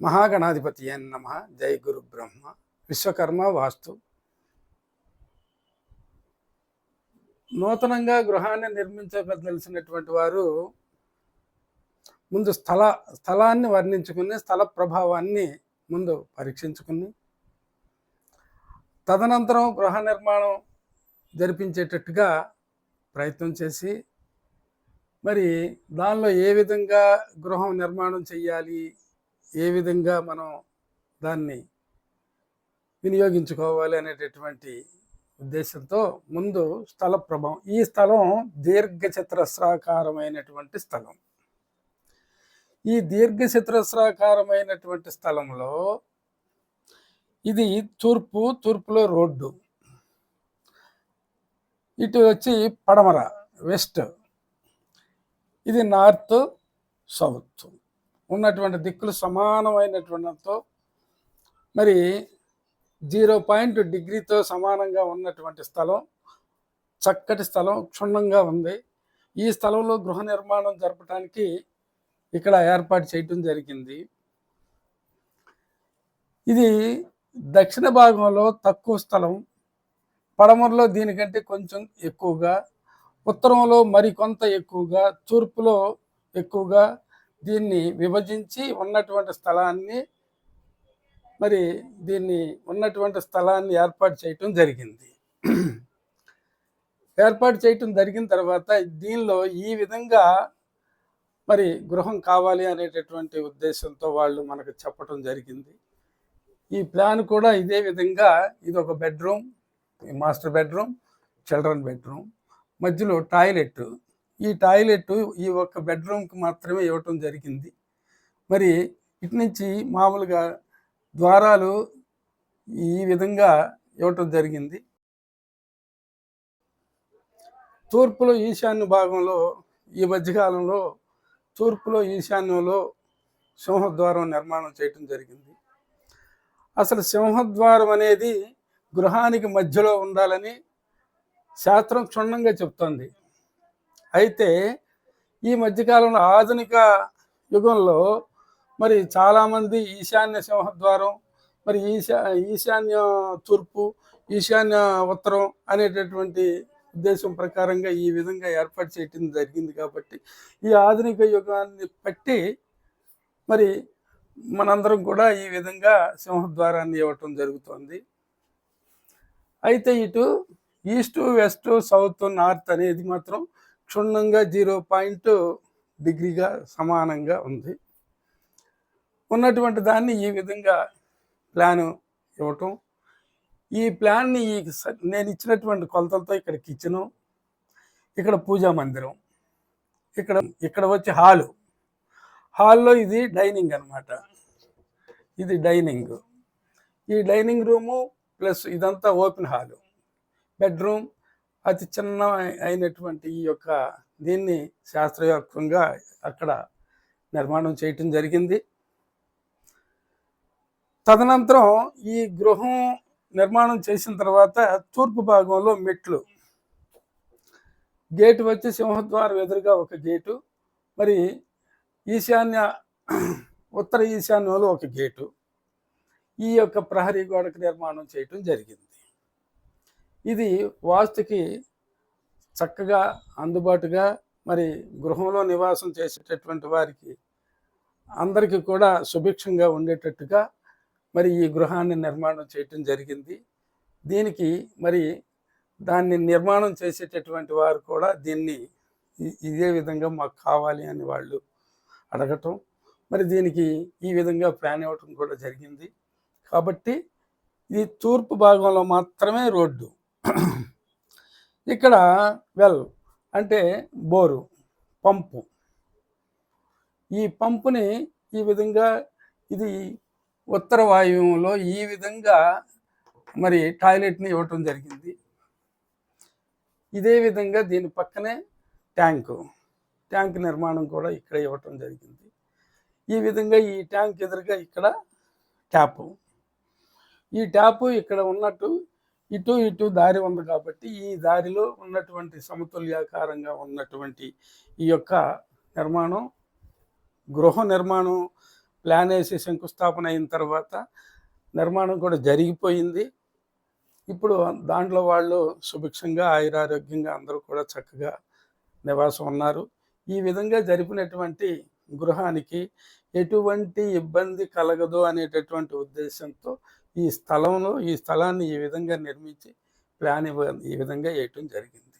మహాగణాధిపతి అని నమ? జై గురు బ్రహ్మ. విశ్వకర్మ వాస్తు. నూతనంగా గృహాన్ని నిర్మించదలిసినటువంటి వారు ముందు స్థల స్థలాన్ని వర్ణించుకుని స్థల ప్రభావాన్ని ముందు పరీక్షించుకుని తదనంతరం గృహ నిర్మాణం జరిపించేటట్టుగా ప్రయత్నం చేసి మరి దానిలో ఏ విధంగా గృహం నిర్మాణం చేయాలి ఏ విధంగా మనం దాన్ని వినియోగించుకోవాలి అనేటటువంటి ఉద్దేశంతో ముందు స్థల ప్రభావం. ఈ స్థలం దీర్ఘచతురస్రాకారమైనటువంటి స్థలం. ఈ దీర్ఘచతురస్రాకారమైనటువంటి స్థలంలో ఇది తూర్పు తూర్పులో రోడ్డు. ఇటు వచ్చి పడమర వెస్ట్. ఇది నార్త్ సౌత్. ఉన్నటువంటి దిక్కులు సమానమైనటువంటితో మరి జీరో పాయింట్ డిగ్రీతో సమానంగా ఉన్నటువంటి స్థలం చక్కటి స్థలం క్షుణ్ణంగా ఉంది. ఈ స్థలంలో గృహ నిర్మాణం జరపడానికి ఇక్కడ ఏర్పాటు చేయటం జరిగింది. ఇది దక్షిణ భాగంలో తక్కువ స్థలం పడమరలో దీనికంటే కొంచెం ఎక్కువగా ఉత్తరంలో మరికొంత ఎక్కువగా తూర్పులో ఎక్కువగా దీన్ని విభజించి ఉన్నటువంటి స్థలాన్ని మరి దీన్ని ఉన్నటువంటి స్థలాన్ని ఏర్పాటు చేయటం జరిగింది. ఏర్పాటు చేయటం జరిగిన తర్వాత దీనిలో ఈ విధంగా మరి గృహం కావాలి అనేటటువంటి ఉద్దేశంతో వాళ్ళు మనకు చెప్పటం జరిగింది. ఈ ప్లాన్ కూడా ఇదే విధంగా ఇది ఒక bedroom master bedroom children bedroom మధ్యలో టాయిలెట్ ఈ టాయిలెట్ ఈ ఒక్క బెడ్రూమ్కి మాత్రమే ఇవ్వటం జరిగింది. మరి ఇటు నుంచి మామూలుగా ద్వారాలు ఈ విధంగా ఇవ్వటం జరిగింది. తూర్పులో ఈశాన్య భాగంలో ఈ మధ్యకాలంలో తూర్పులో ఈశాన్యంలో సింహద్వారం నిర్మాణం చేయటం జరిగింది. అసలు సింహద్వారం అనేది గృహానికి మధ్యలో ఉండాలని శాస్త్రం క్షుణ్ణంగా చెప్తోంది. అయితే ఈ మధ్యకాలంలో ఆధునిక యుగంలో మరి చాలామంది ఈశాన్య సింహద్వారం మరి ఈశా ఈశాన్య తూర్పు ఈశాన్య ఉత్తరం అనేటటువంటి ఉద్దేశం ప్రకారంగా ఈ విధంగా ఏర్పాటు చేయటం జరిగింది కాబట్టి ఈ ఆధునిక యుగాన్ని బట్టి మరి మనందరం కూడా ఈ విధంగా సింహద్వారాన్ని ఇవ్వటం జరుగుతోంది. అయితే ఇటు ఈస్ట్ వెస్ట్ సౌత్ నార్త్ అనేది మాత్రం క్షుణ్ణంగా జీరో పాయింట్ డిగ్రీగా సమానంగా ఉంది. ఉన్నటువంటి దాన్ని ఈ విధంగా ప్లాను ఇవ్వటం. ఈ ప్లాన్ని ఈ స- నేను ఇచ్చినటువంటి కొలతలతో ఇక్కడ కిచెను ఇక్కడ పూజా మందిరం ఇక్కడ ఇక్కడ వచ్చి హాలు. హాల్లో ఇది డైనింగ్ అన్నమాట. ఇది డైనింగ్. ఈ డైనింగ్ రూము ప్లస్ ఇదంతా ఓపెన్ హాలు. బెడ్రూమ్ అతి చిన్న అయినటువంటి ఈ యొక్క దీన్ని శాస్త్రయుక్తంగా అక్కడ నిర్మాణం చేయటం జరిగింది. తదనంతరం ఈ గృహం నిర్మాణం చేసిన తర్వాత తూర్పు భాగంలో మెట్లు. గేటు వచ్చి సింహద్వారం ఎదురుగా ఒక గేటు. మరి ఈశాన్య ఉత్తర ఈశాన్యంలో ఒక గేటు. ఈ యొక్క ప్రహరీ గోడకు నిర్మాణం చేయటం జరిగింది. ఇది వాస్తుకి చక్కగా అందుబాటుగా మరి గృహంలో నివాసం చేసేటటువంటి వారికి అందరికీ కూడా సుభిక్షంగా ఉండేటట్టుగా మరి ఈ గృహాన్ని నిర్మాణం చేయటం జరిగింది. దీనికి మరి దాన్ని నిర్మాణం చేసేటటువంటి వారు కూడా దీన్ని ఇదే విధంగా మాకు కావాలి అని వాళ్ళు అడగటం మరి దీనికి ఈ విధంగా ప్లాన్ ఇవ్వటం కూడా జరిగింది. కాబట్టి ఇది తూర్పు భాగంలో మాత్రమే రోడ్డు. ఇక్కడ వెల్ అంటే బోరు పంపు. ఈ పంపుని ఈ విధంగా ఇది ఉత్తర వాయువులో ఈ విధంగా మరి టాయిలెట్ని ఇవ్వటం జరిగింది. ఇదే విధంగా దీని పక్కనే ట్యాంకు ట్యాంక్ నిర్మాణం కూడా ఇక్కడ ఇవ్వటం జరిగింది. ఈ విధంగా ఈ ట్యాంక్ ఎదురుగా ఇక్కడ ట్యాపు. ఈ ట్యాపు ఇక్కడ ఉన్నట్టు ఇటు ఇటు దారి ఉంది కాబట్టి ఈ దారిలో ఉన్నటువంటి సమతుల్యాకారంగా ఉన్నటువంటి ఈ యొక్క నిర్మాణం గృహ నిర్మాణం ప్లాన్ వేసి శంకుస్థాపన అయిన తర్వాత నిర్మాణం కూడా జరిగిపోయింది. ఇప్పుడు దాంట్లో వాళ్ళు సుభిక్షంగా ఆయురారోగ్యంగా అందరూ కూడా చక్కగా నివాసం ఉన్నారు. ఈ విధంగా జరిపినటువంటి గృహానికి ఎటువంటి ఇబ్బంది కలగదు అనేటటువంటి ఉద్దేశంతో ఈ స్థలంలో ఈ స్థలాన్ని ఈ విధంగా నిర్మించి ప్లాన్ ఇవ్వ ఈ విధంగా వేయటం జరిగింది.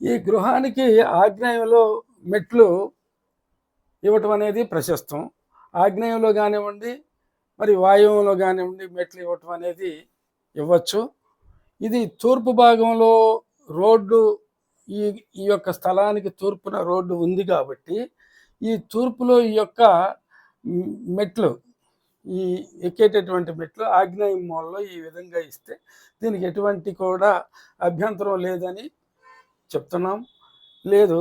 ఈ గృహానికి ఆగ్నేయంలో మెట్లు ఇవ్వటం అనేది ప్రశస్తం. ఆగ్నేయంలో కానివ్వండి మరి వాయువులో కానివ్వండి మెట్లు ఇవ్వటం అనేది ఇవ్వచ్చు. ఇది తూర్పు భాగంలో రోడ్డు ఈ ఈ యొక్క స్థలానికి తూర్పున రోడ్డు ఉంది కాబట్టి ఈ తూర్పులో ఈ యొక్క మెట్లు ఈ ఎక్కేటటువంటి మెట్లు ఆగ్నేయ మూలలో ఈ విధంగా ఇస్తే దీనికి ఎటువంటి కూడా అభ్యంతరం లేదని చెప్తున్నాం. లేదు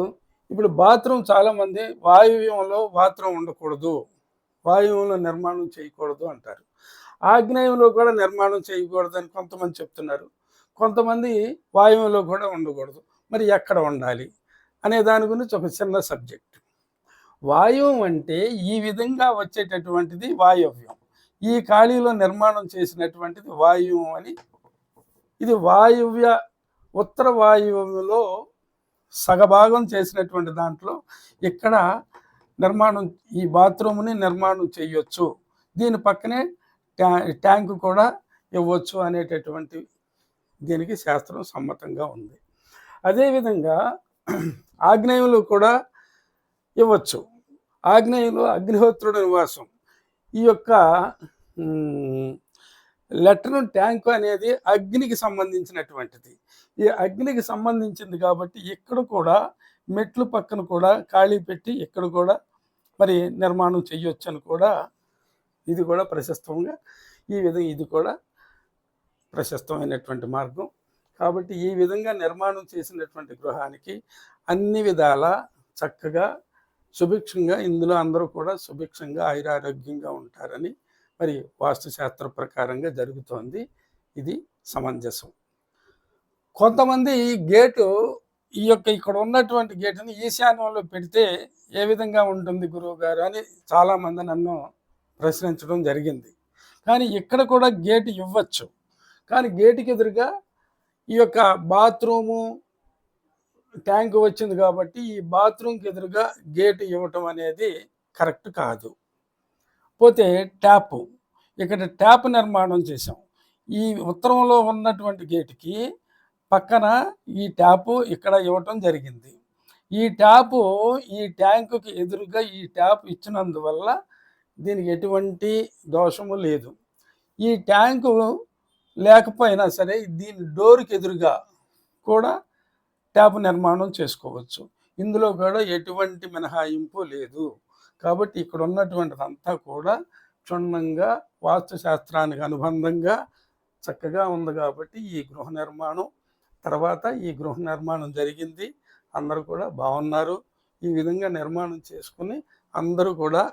ఇప్పుడు బాత్రూమ్ చాలామంది వాయువ్యంలో బాత్రూమ్ ఉండకూడదు వాయువ్యంలో నిర్మాణం చేయకూడదు అంటారు. ఆగ్నేయంలో కూడా నిర్మాణం చేయకూడదు అని కొంతమంది చెప్తున్నారు. కొంతమంది వాయువ్యంలో కూడా ఉండకూడదు. మరి ఎక్కడ ఉండాలి? అనే దాని గురించి ఒక చిన్న సబ్జెక్ట్. వాయువం అంటే ఈ విధంగా వచ్చేటటువంటిది వాయవ్యం. ఈ ఖాళీలో నిర్మాణం చేసినటువంటిది వాయువం అని. ఇది వాయువ్య ఉత్తర వాయువ్యంలో సగభాగం చేసినటువంటి దాంట్లో ఇక్కడ నిర్మాణం ఈ బాత్రూమ్ని నిర్మాణం చేయొచ్చు. దీని పక్కనే ట్యా ట్యాంకు కూడా ఇవ్వచ్చు అనేటటువంటి దీనికి శాస్త్రం సమ్మతంగా ఉంది. అదేవిధంగా ఆగ్నేయంలో కూడా ఇవ్వచ్చు. ఆగ్నేయంలో అగ్నిహోత్రుడు నివాసం. ఈ యొక్క మ్, లెటర్న్ అనేది అగ్నికి సంబంధించినటువంటిది. ఈ అగ్నికి సంబంధించింది కాబట్టి ఇక్కడ కూడా మెట్లు పక్కన కూడా ఖాళీ పెట్టి ఇక్కడ కూడా మరి నిర్మాణం చేయొచ్చు అని కూడా ఇది కూడా ప్రశస్తంగా ఈ విధంగా ఇది కూడా ప్రశస్తమైనటువంటి మార్గం. కాబట్టి ఈ విధంగా నిర్మాణం చేసినటువంటి గృహానికి అన్ని విధాల చక్కగా సుభిక్షంగా ఇందులో అందరూ కూడా సుభిక్షంగా ఆయురారోగ్యంగా ఉంటారని మరి వాస్తుశాస్త్ర ప్రకారంగా జరుగుతోంది. ఇది సమంజసం. కొంతమంది ఈ గేటు ఈ యొక్క ఇక్కడ ఉన్నటువంటి గేటుని ఈశాన్యంలో పెడితే ఏ విధంగా ఉంటుంది గురువు గారు అని చాలామంది నన్ను ప్రశ్నించడం జరిగింది. కానీ ఇక్కడ కూడా గేటు ఇవ్వచ్చు. కానీ గేటుకి ఎదురుగా ఈ యొక్క బాత్రూము ట్యాంక్ వచ్చింది కాబట్టి ఈ బాత్రూమ్కి ఎదురుగా గేటు ఇవ్వటం అనేది కరెక్ట్ కాదు. పోతే ట్యాప్. ఇక్కడ ట్యాప్ నిర్మాణం చేసాం ఈ ఉత్తరంలో ఉన్నటువంటి గేటుకి పక్కన ఈ ట్యాపు ఇక్కడ ఇవ్వటం జరిగింది. ఈ ట్యాపు ఈ ట్యాంకుకి ఎదురుగా ఈ ట్యాప్ ఇచ్చినందువల్ల దీనికి ఎటువంటి దోషము లేదు. ఈ ట్యాంకు లేకపోయినా సరే దీని డోర్కి ఎదురుగా కూడా ట్యాప్ నిర్మాణం చేసుకోవచ్చు. ఇందులో కూడా ఎటువంటి మినహాయింపు లేదు. కాబట్టి ఇక్కడ ఉన్నటువంటిదంతా కూడా క్షుణ్ణంగా వాస్తుశాస్త్రానికి అనుబంధంగా చక్కగా ఉంది కాబట్టి ఈ గృహ నిర్మాణం తర్వాత ఈ గృహ నిర్మాణం జరిగింది. అందరూ కూడా బాగున్నారు. ఈ విధంగా నిర్మాణం చేసుకుని అందరూ కూడా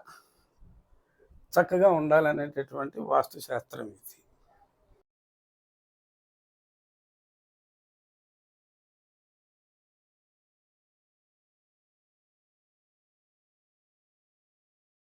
చక్కగా ఉండాలనేటటువంటి వాస్తుశాస్త్రం ఇది.